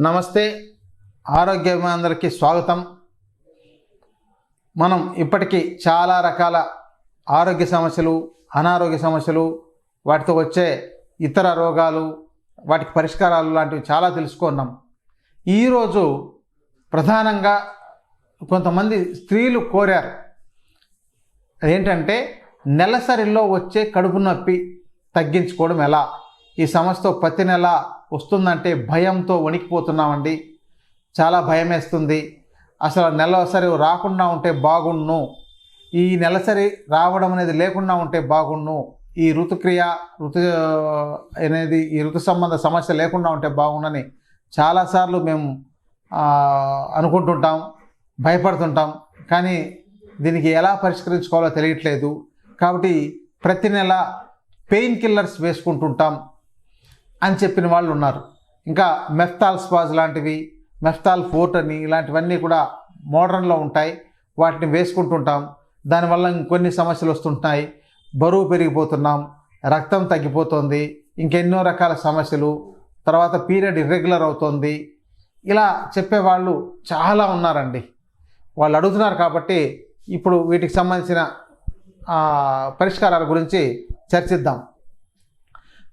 నమస్తే. ఆరోగ్య అందరికీ స్వాగతం. మనం ఇప్పటికీ చాలా రకాల ఆరోగ్య సమస్యలు అనారోగ్య సమస్యలు వాటితో వచ్చే ఇతర రోగాలు వాటికి పరిష్కారాలు లాంటివి చాలా తెలుసుకున్నాం. ఈరోజు ప్రధానంగా కొంతమంది స్త్రీలు కోరారు. అదేంటంటే నెలసరిలో వచ్చే కడుపు నొప్పి తగ్గించుకోవడం ఎలా? ఈ సమస్యతో ప్రతి నెల వస్తుందంటే భయంతో వణికిపోతున్నామండి. చాలా భయం వేస్తుంది అసలు నెలసరి రాకుండా ఉంటే బాగుండు ఈ నెలసరి రావడం అనేది లేకుండా ఉంటే బాగుండు ఈ ఋతుక్రియ ఋతు అనేది ఈ ఋతు సంబంధ సమస్య లేకుండా ఉంటే బాగుండని చాలాసార్లు మేము అనుకుంటుంటాం భయపడుతుంటాం. కానీ దీనికి ఎలా పరిష్కరించుకోవాలో తెలియట్లేదు. కాబట్టి ప్రతి నెల పెయిన్ కిల్లర్స్ వేసుకుంటుంటాం. అని చెప్పిన వాళ్ళు ఉన్నారు. ఇంకా మెఫ్తాల్ స్పాజ్ లాంటివి మెఫ్తాల్ ఫోర్ట్ అని ఇలాంటివన్నీ కూడా మోడర్న్లో ఉంటాయి. వాటిని వేసుకుంటుంటాం. దానివల్ల ఇంకొన్ని సమస్యలు వస్తుంటాయి. బరువు పెరిగిపోతున్నాం. రక్తం తగ్గిపోతుంది. ఇంకెన్నో రకాల సమస్యలు. తర్వాత పీరియడ్ ఇర్రెగ్యులర్ అవుతుంది. ఇలా చెప్పేవాళ్ళు చాలా ఉన్నారండి. వాళ్ళు అడుగుతున్నారు కాబట్టి ఇప్పుడు వీటికి సంబంధించిన పరిష్కారాల గురించి చర్చిద్దాం.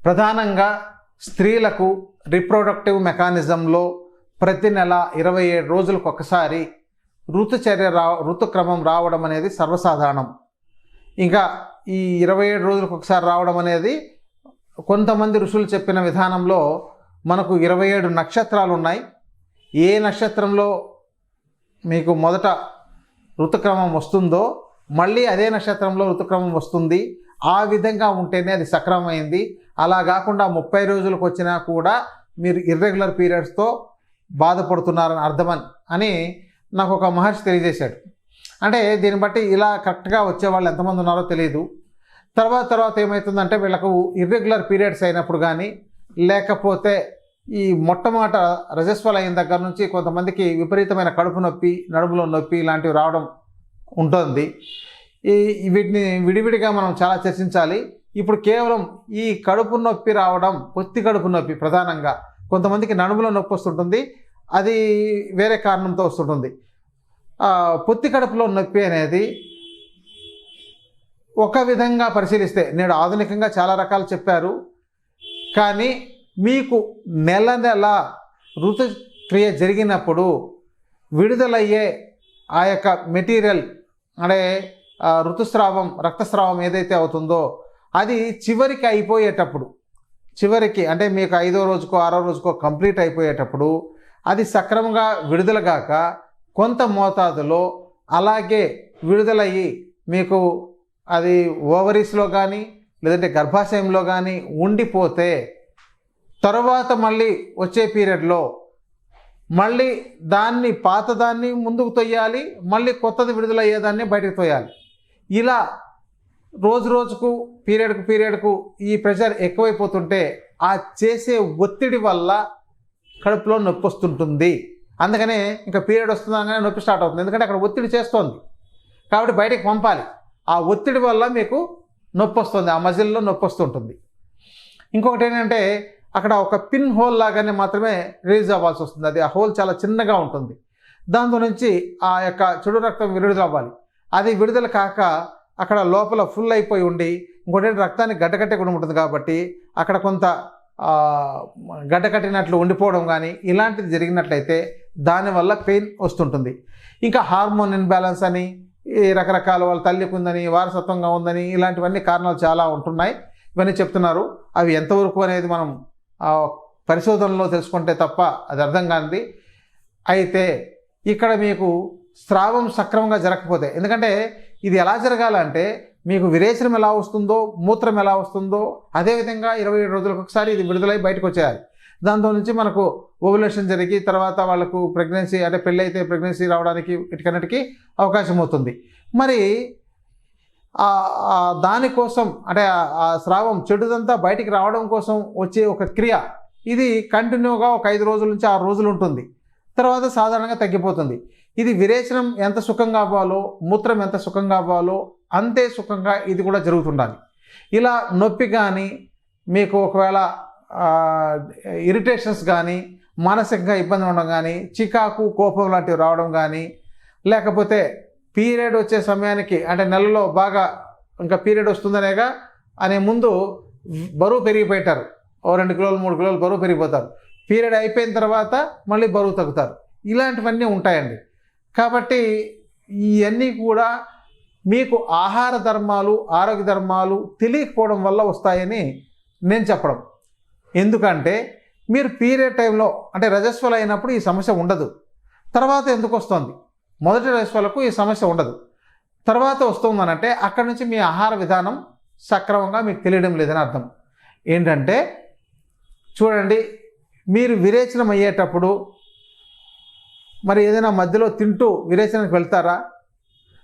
ప్రధానంగా స్త్రీలకు రిప్రొడక్టివ్ మెకానిజంలో ప్రతి నెల ఇరవై ఏడు రోజులకు ఒకసారి ఋతుచర్య రా ఋతుక్రమం రావడం అనేది సర్వసాధారణం. ఇంకా ఈ ఇరవై ఏడు రోజులకు ఒకసారి రావడం అనేది కొంతమంది ఋషులు చెప్పిన విధానంలో మనకు ఇరవై ఏడు నక్షత్రాలు ఉన్నాయి. ఏ నక్షత్రంలో మీకు మొదట ఋతుక్రమం వస్తుందో మళ్ళీ అదే నక్షత్రంలో ఋతుక్రమం వస్తుంది. ఆ విధంగా ఉంటేనే అది సక్రమమైంది. అలా కాకుండా ముప్పై రోజులకు వచ్చినా కూడా మీరు ఇర్రెగ్యులర్ పీరియడ్స్తో బాధపడుతున్నారని అర్థమని అని నాకు ఒక మహర్షి తెలియజేశాడు. అంటే దీన్ని బట్టి ఇలా కరెక్ట్గా వచ్చే వాళ్ళు ఎంతమంది ఉన్నారో తెలియదు తర్వాత తర్వాత ఏమవుతుందంటే వీళ్ళకు ఇర్రెగ్యులర్ పీరియడ్స్ అయినప్పుడు కానీ లేకపోతే ఈ మొట్టమొదట రజస్వల్ అయిన దగ్గర నుంచి కొంతమందికి విపరీతమైన కడుపు నొప్పి నడుములో నొప్పి ఇలాంటివి రావడం ఉంటుంది. ఈ వీటిని విడివిడిగా మనం చాలా చర్చించాలి. ఇప్పుడు కేవలం ఈ కడుపు నొప్పి రావడం పొత్తి కడుపు నొప్పి ప్రధానంగా కొంతమందికి నడుములో నొప్పి వస్తుంటుంది. అది వేరే కారణంతో వస్తుంటుంది. పొత్తి కడుపులో నొప్పి అనేది ఒక విధంగా పరిశీలిస్తే నేడు ఆధునికంగా చాలా రకాలు చెప్పారు. కానీ మీకు నెల నెల ఋతుక్రియ జరిగినప్పుడు విడుదలయ్యే ఆ యొక్క మెటీరియల్ అంటే ఋతుస్రావం రక్తస్రావం ఏదైతే అవుతుందో అది చివరికి అయిపోయేటప్పుడు చివరికి అంటే మీకు ఐదో రోజుకో ఆరో రోజుకో కంప్లీట్ అయిపోయేటప్పుడు అది సక్రమంగా విడుదల కాక కొంత మోతాదులో అలాగే విడుదలయ్యి మీకు అది ఓవరీస్లో కానీ లేదంటే గర్భాశయంలో కానీ ఉండిపోతే తర్వాత మళ్ళీ వచ్చే పీరియడ్లో మళ్ళీ దాన్ని పాతదాన్ని ముందుకు తొయ్యాలి మళ్ళీ కొత్తది విడుదలయ్యేదాన్ని బయటకు తోయాలి ఇలా రోజు రోజుకు పీరియడ్కు పీరియడ్కు ఈ ప్రెషర్ ఎక్కువైపోతుంటే ఆ చేసే ఒత్తిడి వల్ల కడుపులో నొప్పి వస్తుంటుంది. అందుకనే ఇంకా పీరియడ్ వస్తుందనే నొప్పి స్టార్ట్ అవుతుంది. ఎందుకంటే అక్కడ ఒత్తిడి చేస్తోంది. కాబట్టి బయటకు పంపాలి. ఆ ఒత్తిడి వల్ల మీకు నొప్పి వస్తుంది. ఆ మజిల్లో నొప్పి వస్తుంటుంది. ఇంకొకటి ఏంటంటే అక్కడ ఒక పిన్ హోల్ లాగానే మాత్రమే రిలీజ్ అవ్వాల్సి వస్తుంది. అది ఆ హోల్ చాలా చిన్నగా ఉంటుంది. దాంతో నుంచి ఆ యొక్క చెడు రక్తం విడుదల అవ్వాలి. అది విడుదల కాక అక్కడ లోపల ఫుల్ అయిపోయి ఉండి ఇంకోటి రక్తాన్ని గడ్డకట్టకుండా ఉంటుంది కాబట్టి అక్కడ కొంత గడ్డకట్టినట్లు ఉండిపోవడం కానీ ఇలాంటిది జరిగినట్లయితే దానివల్ల పెయిన్ వస్తుంటుంది. ఇంకా హార్మోన్ ఇన్బ్యాలెన్స్ అని రకరకాల వాళ్ళ తల్లికి ఉందని వారసత్వంగా ఉందని ఇలాంటివన్నీ కారణాలు చాలా ఉంటున్నాయి. ఇవన్నీ చెప్తున్నారు. అవి ఎంతవరకు అనేది మనం పరిశోధనలో తెలుసుకుంటే తప్ప అది అర్థం కానిది. అయితే ఇక్కడ మీకు స్రావం సక్రమంగా జరగకపోతే ఎందుకంటే ఇది ఎలా జరగాలంటే మీకు విరేచనం ఎలా వస్తుందో మూత్రం ఎలా వస్తుందో అదేవిధంగా ఇరవై ఏడు రోజులకు ఒకసారి ఇది విడుదలై బయటకు వచ్చేయాలి దాంతో నుంచి మనకు ఓవ్యులేషన్ జరిగి తర్వాత వాళ్ళకు ప్రెగ్నెన్సీ అంటే పెళ్ళి అయితే ప్రెగ్నెన్సీ రావడానికి ఇటుకన్నిటికీ అవకాశం అవుతుంది. మరి దానికోసం అంటే ఆ స్రావం చెడుదంతా బయటికి రావడం కోసం వచ్చే ఒక క్రియ ఇది కంటిన్యూగా ఒక ఐదు రోజుల నుంచి ఆరు రోజులు ఉంటుంది. తర్వాత సాధారణంగా తగ్గిపోతుంది. ఇది విరేచనం ఎంత సుఖంగా అవ్వాలో మూత్రం ఎంత సుఖంగా అవ్వాలో అంతే సుఖంగా ఇది కూడా జరుగుతుండాలి. ఇలా నొప్పి కానీ మీకు ఒకవేళ ఇరిటేషన్స్ కానీ మానసికంగా ఇబ్బంది ఉండడం కానీ చికాకు కోపం లాంటివి రావడం కానీ లేకపోతే పీరియడ్ వచ్చే సమయానికి అంటే నెలలో బాగా ఇంకా పీరియడ్ వస్తుందనేగా అనే ముందు బరువు పెరిగిపోయారు ఓ రెండు కిలోలు మూడు కిలోలు బరువు పెరిగిపోతారు. పీరియడ్ అయిపోయిన తర్వాత మళ్ళీ బరువు తగ్గుతారు. ఇలాంటివన్నీ ఉంటాయండి. కాబట్టి ఇవన్నీ కూడా మీకు ఆహార ధర్మాలు ఆరోగ్య ధర్మాలు తెలియకపోవడం వల్ల వస్తాయని నేను చెప్పడం. ఎందుకంటే మీరు పీరియడ్ టైంలో అంటే రజస్వలు అయినప్పుడు ఈ సమస్య ఉండదు. తర్వాత ఎందుకు వస్తుంది? మొదటి రజస్వలకు ఈ సమస్య ఉండదు. తర్వాత వస్తుందనంటే అక్కడి నుంచి మీ ఆహార విధానం సక్రమంగా మీకు తెలియడం లేదని అర్థం. ఏంటంటే చూడండి మీరు విరేచనం అయ్యేటప్పుడు మరి ఏదైనా మధ్యలో తింటూ విరేచనకు వెళ్తారా?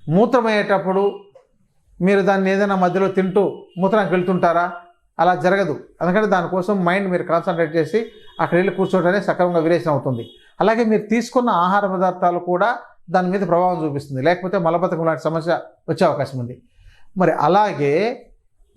మూత్రం అయ్యేటప్పుడు మీరు దాన్ని ఏదైనా మధ్యలో తింటూ మూత్రానికి వెళ్తుంటారా? అలా జరగదు. అందుకని దానికోసం మైండ్ మీరు కాన్సన్ట్రేట్ చేసి అక్కడ వెళ్ళి కూర్చోవడమే సక్రమంగా విరేచన అవుతుంది. అలాగే మీరు తీసుకున్న ఆహార పదార్థాలు కూడా దాని మీద ప్రభావం చూపిస్తుంది. లేకపోతే మలబద్ధకం లాంటి సమస్య వచ్చే అవకాశం ఉంది. మరి అలాగే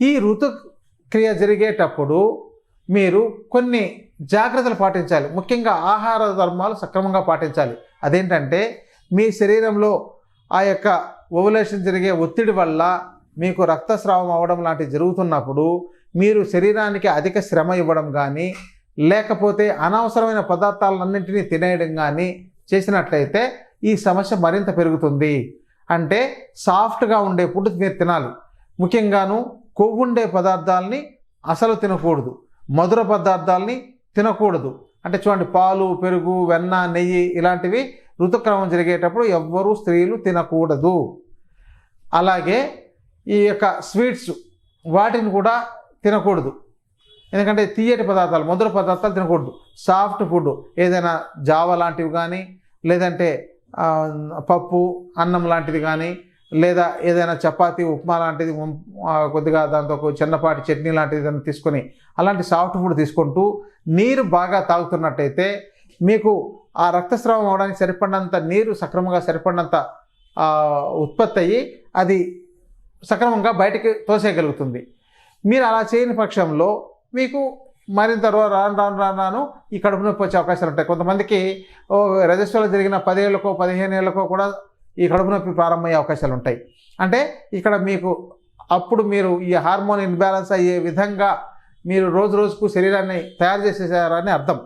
ఈ ఋతుక్రియ జరిగేటప్పుడు మీరు కొన్ని జాగ్రత్తలు పాటించాలి. ముఖ్యంగా ఆహార ధర్మాలు సక్రమంగా పాటించాలి. అదేంటంటే మీ శరీరంలో ఆ యొక్క ఓవులేషన్ జరిగే ఒత్తిడి వల్ల మీకు రక్తస్రావం అవ్వడం లాంటివి జరుగుతున్నప్పుడు మీరు శరీరానికి అధిక శ్రమ ఇవ్వడం కానీ లేకపోతే అనవసరమైన పదార్థాలన్నింటినీ తినేయడం కానీ చేసినట్లయితే ఈ సమస్య మరింత పెరుగుతుంది. అంటే సాఫ్ట్గా ఉండే ఫుడ్ మీరు తినాలి. ముఖ్యంగాను కొవ్వుండే పదార్థాలని అసలు తినకూడదు. మధుర పదార్థాలని తినకూడదు. అంటే చూడండి పాలు పెరుగు వెన్న నెయ్యి ఇలాంటివి ఋతుక్రమం జరిగేటప్పుడు ఎవ్వరూ స్త్రీలు తినకూడదు. అలాగే ఈ యొక్క స్వీట్స్ వాటిని కూడా తినకూడదు. ఎందుకంటే తీయటి పదార్థాలు మధుర పదార్థాలు తినకూడదు. సాఫ్ట్ ఫుడ్ ఏదైనా జావ లాంటివి కానీ లేదంటే పప్పు అన్నం లాంటిది కానీ లేదా ఏదైనా చపాతి ఉప్మా లాంటిది కొద్దిగా దాంతో ఒక చిన్నపాటి చట్నీ లాంటిది ఏదైనా తీసుకొని అలాంటి సాఫ్ట్ ఫుడ్ తీసుకుంటూ నీరు బాగా తాగుతున్నట్టయితే మీకు ఆ రక్తస్రావం అవడానికి సరిపడినంత నీరు సక్రమంగా సరిపడినంత ఉత్పత్తి అయ్యి అది సక్రమంగా బయటికి తోసేయగలుగుతుంది. మీరు అలా చేయని పక్షంలో మీకు మరింత రాను రాను రాను రాను ఈ కడుపు నొప్పి వచ్చే అవకాశాలు ఉంటాయి. కొంతమందికి ఓ రజస్వలో జరిగిన పదేళ్ళకో పదిహేను ఏళ్ళకో కూడా ఈ కడుపు నొప్పి ప్రారంభమయ్యే అవకాశాలు ఉంటాయి. అంటే ఇక్కడ మీకు అప్పుడు మీరు ఈ హార్మోన్ ఇన్బ్యాలెన్స్ అయ్యే విధంగా మీరు రోజు రోజుకు శరీరాన్ని తయారు చేసేసారని అర్థం.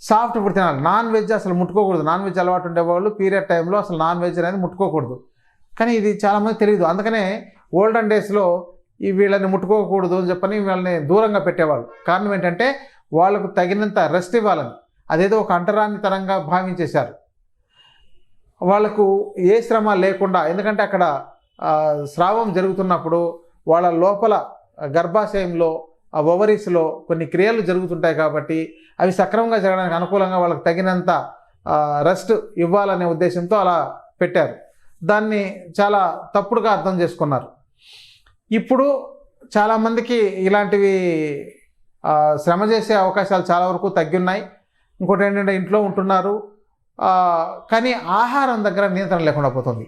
సాఫ్ట్ ఫుడ్ తినాలి. నాన్ వెజ్ అసలు ముట్టుకోకూడదు. నాన్ వెజ్ అలవాటు ఉండేవాళ్ళు పీరియడ్ టైంలో అసలు నాన్ వెజ్ అనేది ముట్టుకోకూడదు. కానీ ఇది చాలామంది తెలియదు అందుకనే ఓల్డెన్ డేస్లో ఈ వీళ్ళని ముట్టుకోకూడదు అని చెప్పని వీళ్ళని దూరంగా పెట్టేవాళ్ళు. కారణం ఏంటంటే వాళ్ళకు తగినంత రెస్ట్ ఇవ్వాలని. అదేదో ఒక అంటరానితనంగా భావించేశారు. వాళ్ళకు ఏ శ్రమ లేకుండా ఎందుకంటే అక్కడ స్రావం జరుగుతున్నప్పుడు వాళ్ళ లోపల గర్భాశయంలో ఆ ఓవరీస్లో కొన్ని క్రియలు జరుగుతుంటాయి కాబట్టి అవి సక్రమంగా జరగడానికి అనుకూలంగా వాళ్ళకి తగినంత రెస్ట్ ఇవ్వాలనే ఉద్దేశంతో అలా పెట్టారు. దాన్ని చాలా తప్పుడుగా అర్థం చేసుకున్నారు. ఇప్పుడు చాలామందికి ఇలాంటివి శ్రమ చేసే అవకాశాలు చాలా వరకు తగ్గున్నాయి. ఇంకోటి ఏంటంటే ఇంట్లో ఉంటున్నారు. కానీ ఆహారం దగ్గర నియంత్రణ లేకుండా పోతుంది.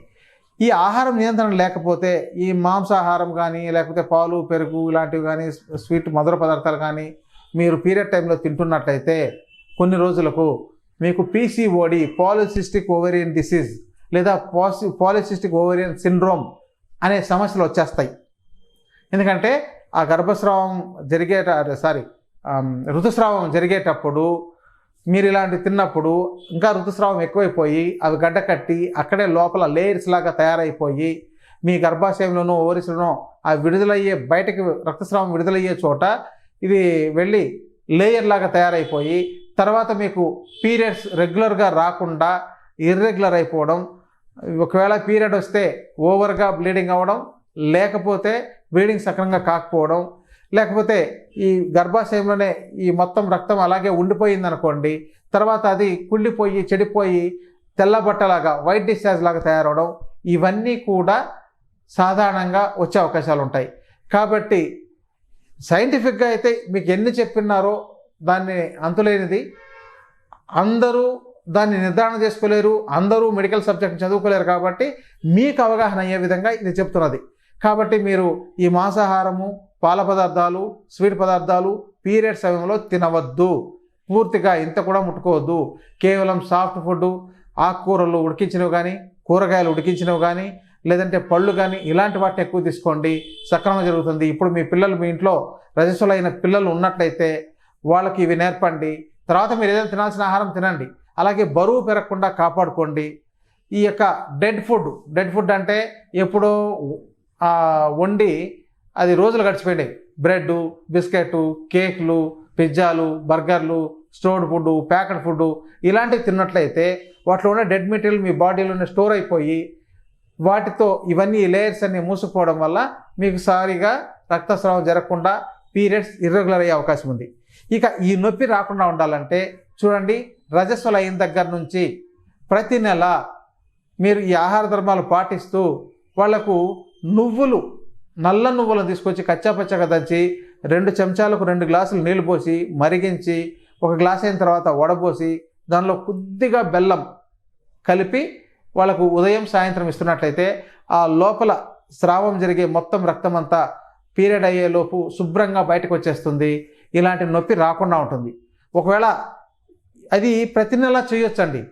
ఈ ఆహారం నియంత్రణ లేకపోతే ఈ మాంసాహారం కానీ లేకపోతే పాలు పెరుగు ఇలాంటివి కానీ స్వీట్ మధుర పదార్థాలు కానీ మీరు పీరియడ్ టైంలో తింటున్నట్లయితే కొన్ని రోజులకు మీకు పీసీఓడి పాలిసిస్టిక్ ఓవేరియన్ డిసీజ్ లేదా పాసి పాలిసిస్టిక్ ఓవేరియన్ సిండ్రోమ్ అనే సమస్యలు వచ్చేస్తాయి. ఎందుకంటే ఆ గర్భస్రావం జరిగేట సారీ ఋతుస్రావం జరిగేటప్పుడు మీరు ఇలాంటివి తిన్నప్పుడు ఇంకా ఋతుస్రావం ఎక్కువైపోయి అవి గడ్డ కట్టి అక్కడే లోపల లేయర్స్ లాగా తయారైపోయి మీ గర్భాశయంలోనూ ఓవరిస్లోనూ ఆ విడుదలయ్యే బయటకి రక్తస్రావం విడుదలయ్యే చోట ఇది వెళ్ళి లేయర్ లాగా తయారైపోయి తర్వాత మీకు పీరియడ్స్ రెగ్యులర్గా రాకుండా ఇర్రెగ్యులర్ అయిపోవడం ఒకవేళ పీరియడ్ వస్తే ఓవర్గా బ్లీడింగ్ అవ్వడం లేకపోతే బ్లీడింగ్ సక్రంగా కాకపోవడం లేకపోతే ఈ గర్భాశయంలోనే ఈ మొత్తం రక్తం అలాగే ఉండిపోయింది అనుకోండి తర్వాత అది కుళ్ళిపోయి చెడిపోయి తెల్లబట్టలాగా వైట్ డిశ్చార్జ్ లాగా తయారవడం ఇవన్నీ కూడా సాధారణంగా వచ్చే అవకాశాలు ఉంటాయి. కాబట్టి సైంటిఫిక్గా అయితే మీకు ఎన్ని చెప్పినారో దాన్ని అంతులేనిది. అందరూ దాన్ని నిర్ధారణ చేసుకోలేరు అందరూ మెడికల్ సబ్జెక్ట్ చదువుకోలేరు కాబట్టి మీకు అవగాహన అయ్యే విధంగా ఇది చెప్తున్నది. కాబట్టి మీరు ఈ మాంసాహారము పాల పదార్థాలు స్వీట్ పదార్థాలు పీరియడ్ సమయంలో తినవద్దు. పూర్తిగా ఇంత కూడా ముట్టుకోవద్దు. కేవలం సాఫ్ట్ ఫుడ్ ఆకుకూరలు ఉడికించినవి కానీ కూరగాయలు ఉడికించినవి కానీ లేదంటే పళ్ళు కానీ ఇలాంటి వాటిని ఎక్కువ తీసుకోండి. సక్రమం జరుగుతుంది. ఇప్పుడు మీ పిల్లలు మీ ఇంట్లో రజస్సులైన పిల్లలు ఉన్నట్లయితే వాళ్ళకి ఇవి నేర్పండి. తర్వాత మీరు ఏదైనా తినాల్సిన ఆహారం తినండి. అలాగే బరువు పెరగకుండా కాపాడుకోండి. ఈ యొక్క డెడ్ ఫుడ్ డెడ్ ఫుడ్ అంటే ఎప్పుడో వండి అది రోజులు గడిచిపోయాయి బ్రెడ్ బిస్కెట్ కేక్లు పిజ్జాలు బర్గర్లు స్టోర్డ్ ఫుడ్ ప్యాకెట్ ఫుడ్ ఇలాంటివి తిన్నట్లయితే వాటిలో ఉన్న డెడ్ మెటీరియల్ మీ బాడీలోనే స్టోర్ అయిపోయి వాటితో ఇవన్నీ లేయర్స్ అన్ని మూసుకుపోవడం వల్ల మీకు సారిగా రక్తస్రావం జరగకుండా పీరియడ్స్ ఇర్రెగ్యులర్ అయ్యే అవకాశం ఉంది. ఇక ఈ నొప్పి రాకుండా ఉండాలంటే చూడండి రజస్వలు అయిన దగ్గర నుంచి ప్రతి నెల మీరు ఈ ఆహార ధర్మాలు పాటిస్తూ వాళ్ళకు నువ్వులు నల్ల నువ్వులను తీసుకొచ్చి కచ్చాపచ్చగా దంచి రెండు చెంచాలకు రెండు గ్లాసులు నీళ్ళు పోసి మరిగించి ఒక గ్లాస్ అయిన తర్వాత వడపోసి దానిలో కొద్దిగా బెల్లం కలిపి వాళ్ళకు ఉదయం సాయంత్రం ఇస్తున్నట్లయితే ఆ లోపల స్రావం జరిగే మొత్తం రక్తం అంతా పీరియడ్ అయ్యేలోపు శుభ్రంగా బయటకు వచ్చేస్తుంది. ఇలాంటి నొప్పి రాకుండా ఉంటుంది. ఒకవేళ అది ప్రతి నెల చేయొచ్చండి.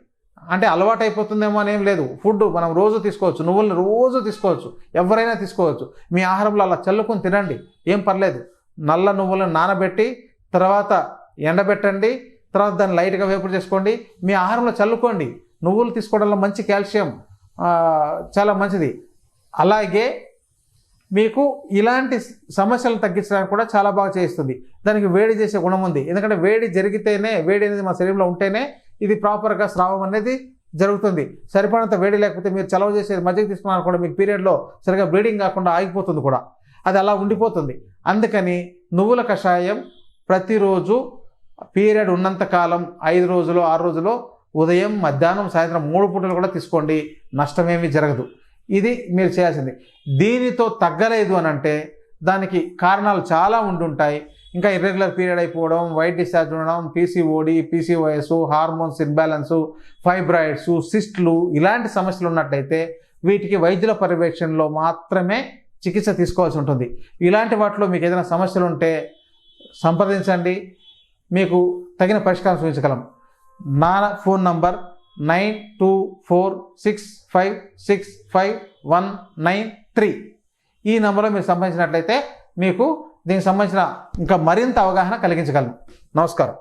అంటే అలవాటు అయిపోతుందేమో అనేం లేదు. ఫుడ్ మనం రోజు తీసుకోవచ్చు నువ్వులను రోజు తీసుకోవచ్చు ఎవరైనా తీసుకోవచ్చు. మీ ఆహారంలో అలా చల్లుకొని తినండి ఏం పర్లేదు. నల్ల నువ్వులను నానబెట్టి తర్వాత ఎండబెట్టండి తర్వాత దాన్ని లైట్గా వేపుడు చేసుకోండి. మీ ఆహారంలో చల్లుకోండి. నువ్వులు తీసుకోవడంలో మంచి కాల్షియం చాలా మంచిది. అలాగే మీకు ఇలాంటి సమస్యలు తగ్గించడానికి కూడా చాలా బాగా చేస్తుంది దానికి వేడి చేసే గుణం ఉంది. ఎందుకంటే వేడి జరిగితేనే వేడి అనేది మా శరీరంలో ఉంటేనే ఇది ప్రాపర్గా స్రావం అనేది జరుగుతుంది. సరిపడినంత వేడి లేకపోతే మీరు చలవ చేసేది మజ్జిగ తీసుకున్నారు కూడా మీకు పీరియడ్లో సరిగా బ్లీడింగ్ కాకుండా ఆగిపోతుంది కూడా. అది అలా ఉండిపోతుంది. అందుకని నువ్వుల కషాయం ప్రతిరోజు పీరియడ్ ఉన్నంత కాలం ఐదు రోజులు ఆరు రోజులు ఉదయం మధ్యాహ్నం సాయంత్రం మూడు పూటలు కూడా తీసుకోండి. నష్టమేమీ జరగదు. ఇది మీరు చేయాల్సింది. దీనితో తగ్గలేదు అని అంటే దానికి కారణాలు చాలా ఉండుంటాయి. ఇంకా ఇర్రెగ్యులర్ పీరియడ్ అయిపోవడం వైట్ డిశ్చార్జ్ ఉండడం PCOD PCOS hormones imbalance fibroids సిస్ట్లు ఇలాంటి సమస్యలు ఉన్నట్లయితే వీటికి వైద్యుల పర్యవేక్షణలో మాత్రమే చికిత్స తీసుకోవాల్సి ఉంటుంది. ఇలాంటి వాటిలో మీకు ఏదైనా సమస్యలు ఉంటే సంప్రదించండి. మీకు తగిన పరిష్కారం సూచించగలం నా phone number nine two four six five six five one nine three. ఈ నెంబర్లో మీరు సంబంధించినట్లయితే మీకు దీనికి సంబంధించిన ఇంకా మరింత అవగాహన కలిగించగలను. నమస్కారం.